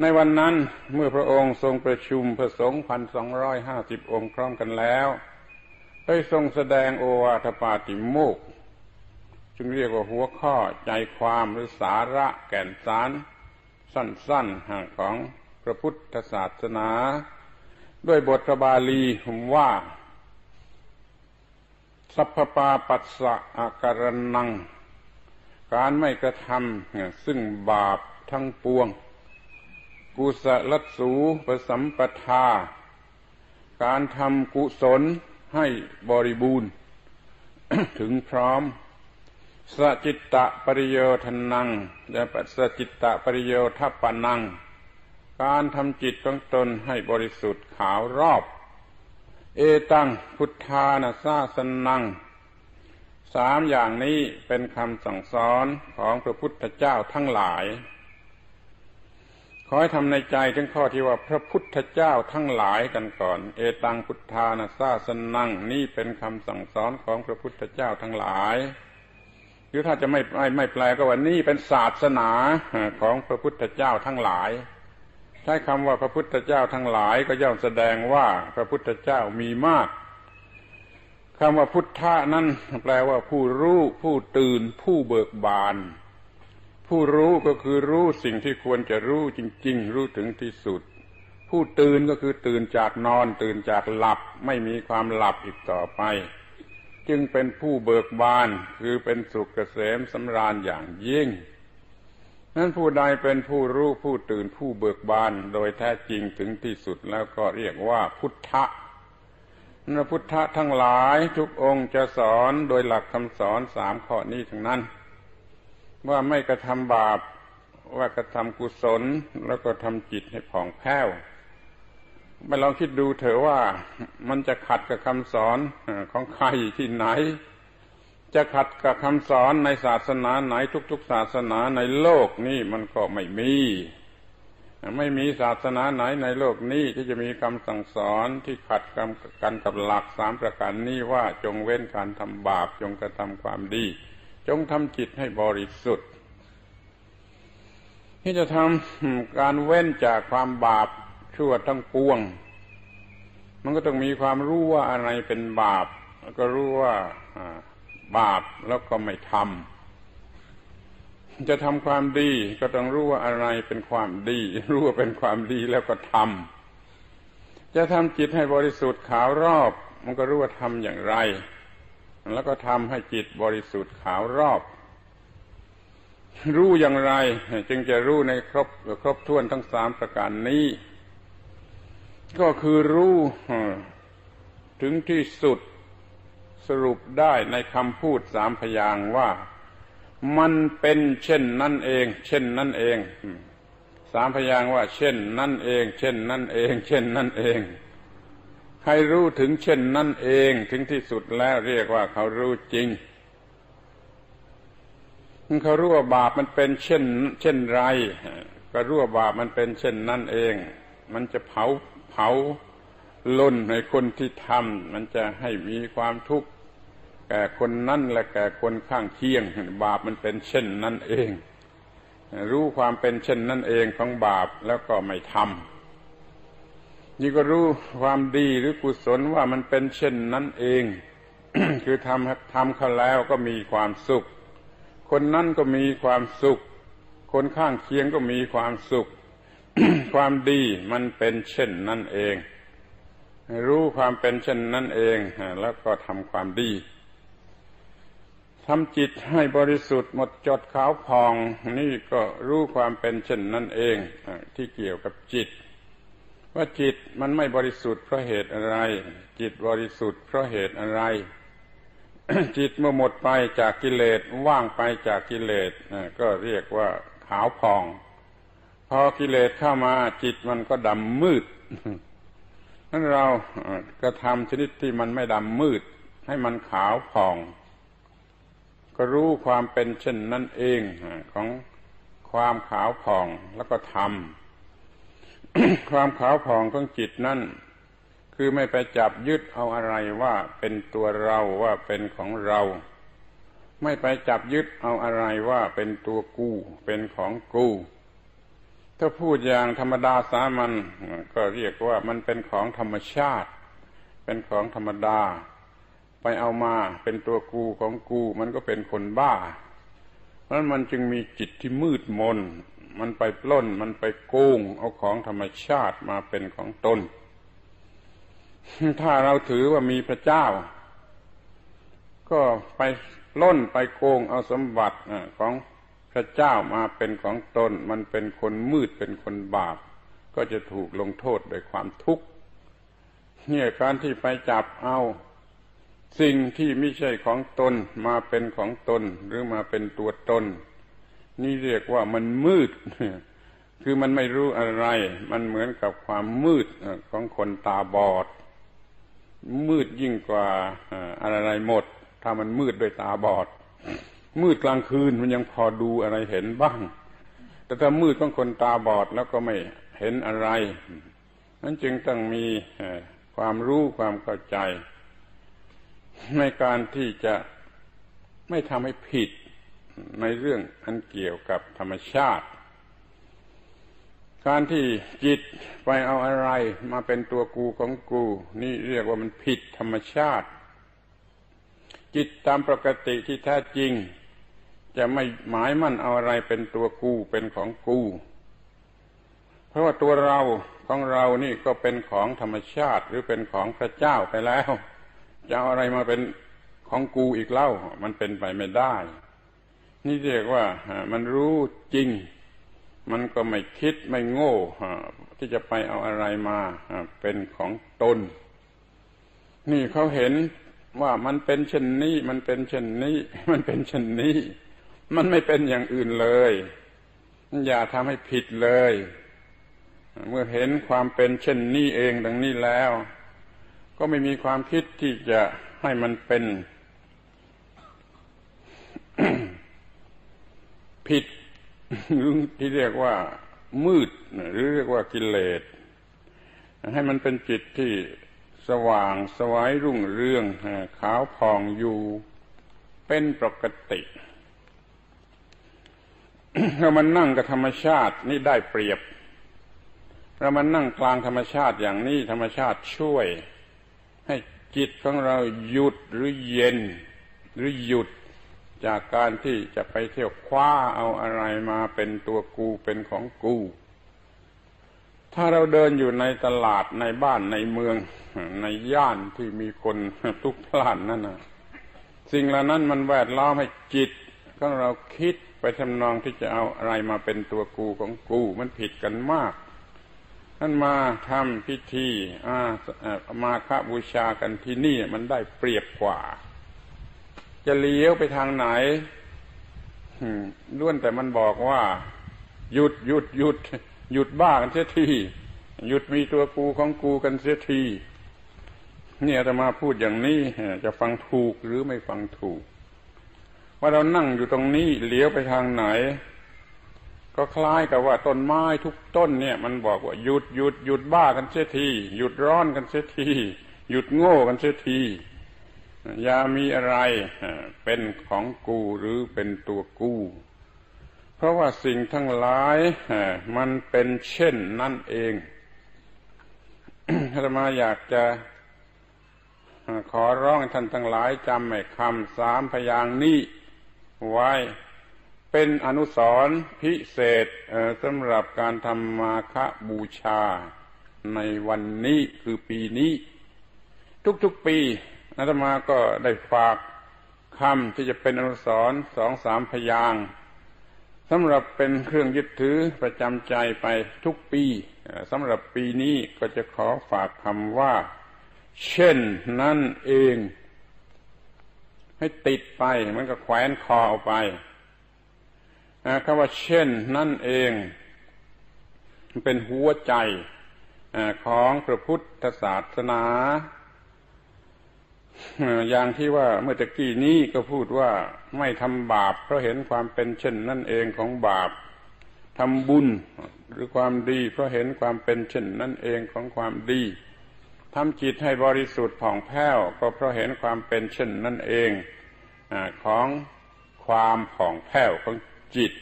ในวันนั้นเมื่อพระองค์ทรงประชุมพระสงฆ์พันสองร้อยห้าสิบองค์พร้อมกันแล้วได้ทรงแสดงโอวาทปาติโมกจึงเรียกว่าหัวข้อใจความหรือสาระแก่นสาร สั้นๆของพระพุทธศาสนา ด้วยบทพระบาลีว่า สัพพปาปัสสะอาการนัง การไม่กระทำซึ่งบาปทั้งปวง กุศลสูปสัมปทา การทำกุศลให้บริบูรณ์ ถึงพร้อมสจิตตะปริโยทนังและสจิตตะปริโยทัปนัง การทำจิตของตนให้บริสุทธิ์ขาวรอบ เอตังพุทธานาซาสนัง สามอย่างนี้เป็นคำสั่งสอนของพระพุทธเจ้าทั้งหลาย ขอให้ทำในใจถึงข้อที่ว่าพระพุทธเจ้าทั้งหลายกันก่อน เอตังพุทธานาซาสนังนี่เป็นคำสั่งสอนของพระพุทธเจ้าทั้งหลาย หรือถ้าจะไม่ไม่ไม่แปลก็ว่านี่เป็นศาสนาของพระพุทธเจ้าทั้งหลาย ใช้คำว่าพระพุทธเจ้าทั้งหลายก็ย่อมแสดงว่าพระพุทธเจ้ามีมากคำว่าพุทธะนั้นแปลว่าผู้รู้ผู้ตื่นผู้เบิกบาน ผู้รู้ก็คือรู้สิ่งที่ควรจะรู้จริง ๆ รู้ถึงที่สุด ผู้ตื่นก็คือตื่นจากนอน ตื่นจากหลับไม่มีความหลับอีกต่อไป จึงเป็นผู้เบิกบานคือเป็นสุขเกษมสำราญอย่างยิ่งนั้นผู้ใดเป็นผู้รู้ผู้ตื่นผู้เบิกบานโดยแท้จริงถึงที่สุดแล้วก็เรียกว่าพุทธะนพุทธะทั้งหลายทุกองค์จะสอนโดยหลักคำสอนสามข้อนี้ทั้งนั้น ว่าไม่กระทำบาป ว่ากระทำกุศล แล้วก็ทำจิตให้ผ่องแผ้วไปลองคิดดูเถอะว่ามันจะขัดกับคำสอนของใครที่ไหน จะขัดกับคำสอนในศาสนาไหนทุกๆ ศาสนาในโลกนี้มันก็ไม่มี ไม่มีศาสนาไหนในโลกนี้ที่จะมีคำสั่งสอนที่ขัดกันกันกับหลักสามประการนี้ว่าจงเว้นการทำบาปจงกระทำความดี จงทำจิตให้บริสุทธิ์ ที่จะทำการเว้นจากความบาปชั่วทั้งปวง มันก็ต้องมีความรู้ว่าอะไรเป็นบาป แล้วก็รู้ว่าบาปแล้วก็ไม่ทำจะทำความดีก็ต้องรู้ว่าอะไรเป็นความดี รู้ว่าเป็นความดีแล้วก็ทำจะทำจิตให้บริสุทธิ์ขาวรอบ มันก็รู้ว่าทำอย่างไร แล้วก็ทำให้จิตบริสุทธิ์ขาวรอบ รู้อย่างไร จึงจะรู้ในครบครบถ้วนทั้งสามประการนี้ ก็คือรู้ถึงที่สุดสรุปได้ในคำพูดสามพยางว่า มันเป็นเช่นนั่นเอง เช่นนั่นเอง สามพยางว่า เช่นนั่นเอง เช่นนั่นเอง เช่นนั่นเอง ใครรู้ถึงเช่นนั่นเองถึงที่สุดแล้วเรียกว่าเขารู้จริงเขารู้ว่าบาปมันเป็นเช่น เช่นไร ก็รู้ว่าบาปมันเป็นเช่นนั่นเอง มันจะเผาเผาล้นในคนที่ทำมันจะให้มีความทุกข์แก่คนนั่นและแก่คนข้างเคียง บาปมันเป็นเช่นนั้นเอง รู้ความเป็นเช่นนั้นเองของบาปแล้วก็ไม่ทำ นี่ก็รู้ความดีหรือกุศลว่ามันเป็นเช่นนั้นเอง คือทำทำเขาแล้วก็มีความสุข คนนั้นก็มีความสุข คนข้างเคียงก็มีความสุข ความดีมันเป็นเช่นนั่นเอง รู้ความเป็นเช่นนั่นเองแล้วก็ทำความดีทำจิตให้บริสุทธิ์หมดจดขาวพอง นี่ก็รู้ความเป็นเช่นนั่นเองที่เกี่ยวกับจิต ว่าจิตมันไม่บริสุทธิ์เพราะเหตุอะไร จิตบริสุทธิ์เพราะเหตุอะไร จิตเมื่อหมดไปจากกิเลสว่างไปจากกิเลสก็เรียกว่าขาวพอง พอกิเลสเข้ามาจิตมันก็ดำมืดนั้นเรากระทำชนิดที่มันไม่ดำมืด ให้มันขาวผ่อง ก็รู้ความเป็นเช่นนั้นเองของความขาวผ่องแล้วก็ทำ ความขาวผ่องของจิตนั่นคือไม่ไปจับยึดเอาอะไรว่าเป็นตัวเราว่าเป็นของเรา ไม่ไปจับยึดเอาอะไรว่าเป็นตัวกูเป็นของกู ถ้าพูดอย่างธรรมดาสามัญก็เรียกว่ามันเป็นของธรรมชาติ เป็นของธรรมดา ไปเอามาเป็นตัวกูของกู มันก็เป็นคนบ้าเพราะนั้นมันจึงมีจิตที่มืดมน มันไปปล้น มันไปโกงเอาของธรรมชาติมาเป็นของตน ถ้าเราถือว่ามีพระเจ้า ก็ไปล้นไปโกงเอาสมบัติของพระเจ้ามาเป็นของตน มันเป็นคนมืดเป็นคนบาป ก็จะถูกลงโทษโดยความทุกข์เนี่ยการที่ไปจับเอา สิ่งที่ไม่ใช่ของตนมาเป็นของตนหรือมาเป็นตัวตน นี่เรียกว่ามันมืด คือมันไม่รู้อะไร มันเหมือนกับความมืดของคนตาบอด มืดยิ่งกว่าอะไรหมด ถ้ามันมืดด้วยตาบอด มืดกลางคืนมันยังพอดูอะไรเห็นบ้าง แต่ถ้ามืดของคนตาบอดแล้วก็ไม่เห็นอะไรนั้นจึงต้องมีความรู้ความเข้าใจ ในการที่จะไม่ทำให้ผิด ในเรื่องอันเกี่ยวกับธรรมชาติ การที่จิตไปเอาอะไรมาเป็นตัวกูของกู นี่เรียกว่ามันผิดธรรมชาติ จิตตามปกติที่แท้จริง จะไม่หมายมั่นเอาอะไรเป็นตัวกูเป็นของกู เพราะว่าตัวเราของเรานี่ก็เป็นของธรรมชาติหรือเป็นของพระเจ้าไปแล้ว จะเอาอะไรมาเป็นของกูอีกเล่า มันเป็นไปไม่ได้ นี่เรียกว่ามันรู้จริง มันก็ไม่คิดไม่โง่ที่จะไปเอาอะไรมาเป็นของตน นี่เขาเห็นว่ามันเป็นเช่นนี้ มันเป็นเช่นนี้ มันเป็นเช่นนี้ มันไม่เป็นอย่างอื่นเลย อย่าทำให้ผิดเลย เมื่อเห็นความเป็นเช่นนี้เองดังนี้แล้ว ก็ไม่มีความคิดที่จะให้มันเป็น ผิดที่เรียกว่ามืดหรือเรียกว่ากิเลส ให้มันเป็นจิตที่สว่างสวายรุ่งเรืองขาวผ่องอยู่เป็นปกติเรามันนั่งกับธรรมชาตินี่ได้เปรียบ เรามันนั่งกลางธรรมชาติอย่างนี้ธรรมชาติช่วย ให้จิตของเราหยุดหรือเย็น หรือหยุด จากการที่จะไปเที่ยวคว้าเอาอะไรมาเป็นตัวกูเป็นของกู ถ้าเราเดินอยู่ในตลาดในบ้านในเมือง ในย่านที่มีคนทุกพล่านนั่นนะสิ่งเหล่านั้นมันแวดล้อมให้จิตของเราคิดไปทำนองที่จะเอาอะไรมาเป็นตัวกูของกูมันผิดกันมากท่านมาทำพิธีามาคบูชากันที่นี่มันได้เปรียบกว่า จะเลี้ยวไปทางไหนล้วนแต่มันบอกว่า หยุดหยุดหยุด หยุดบ้ากันเสียทีหยุดมีตัวกูของกูกันเสียทีเนี่ยจะมาพูดอย่างนี้จะฟังถูกหรือไม่ฟังถูก ว่าเรานั่งอยู่ตรงนี้เลี้ยวไปทางไหน ก็คล้ายกับว่าต้นไม้ทุกต้นเนี่ย มันบอกว่าหยุดหยุดหยุดบ้ากันเสียทีหยุดร้อนกันเสียทีหยุดโง่กันเสียที ย่ามีอะไรเป็นของกูหรือเป็นตัวกู เพราะว่าสิ่งทั้งหลายมันเป็นเช่นนั่นเองอาตมาอยากจะขอร้องท่านทั้งหลายจำไอ้คำสามพยางนี้ไว้เป็นอนุสรณ์พิเศษสำหรับการทำมาคบูชาในวันนี้คือปีนี้ ทุกๆปี อาตมาก็ได้ฝากคำที่จะเป็นอนุสรณ์สองสามพยางสำหรับเป็นเครื่องยึดถือประจำใจไปทุกปีสำหรับปีนี้ก็จะขอฝากคำว่า เช่นนั่นเอง ให้ติดไปมันก็แขวนคอเอาไปคำว่าเช่นนั่นเองเป็นหัวใจของพระพุทธศาสนา อย่างที่ว่าเมื่อตะกี้นี้ก็พูดว่าไม่ทำบาป เพราะเห็นความเป็นเช่นนั่นเองของบาปทำบุญหรือความดี เพราะเห็นความเป็นเช่นนั่นเองของความดีทำจิตให้บริสุทธิ์ผ่องแผ้ว ก็เพราะเห็นความเป็นเช่นนั่นเองของความผ่องแผ้วของจิต